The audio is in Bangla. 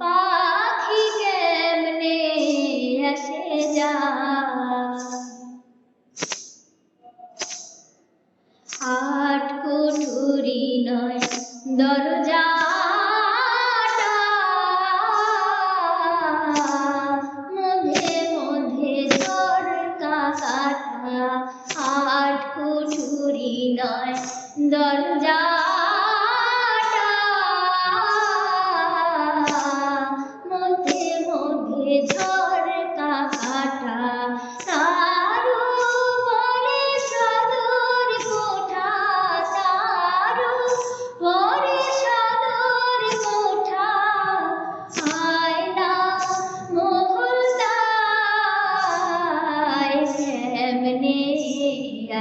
পাখি কেমনে আসে যায়? আট কুঠুরি নয় দরজাটা মধ্যে মধ্যে ঝরকা কাটা। আট কুঠুরি নয় দরজাটা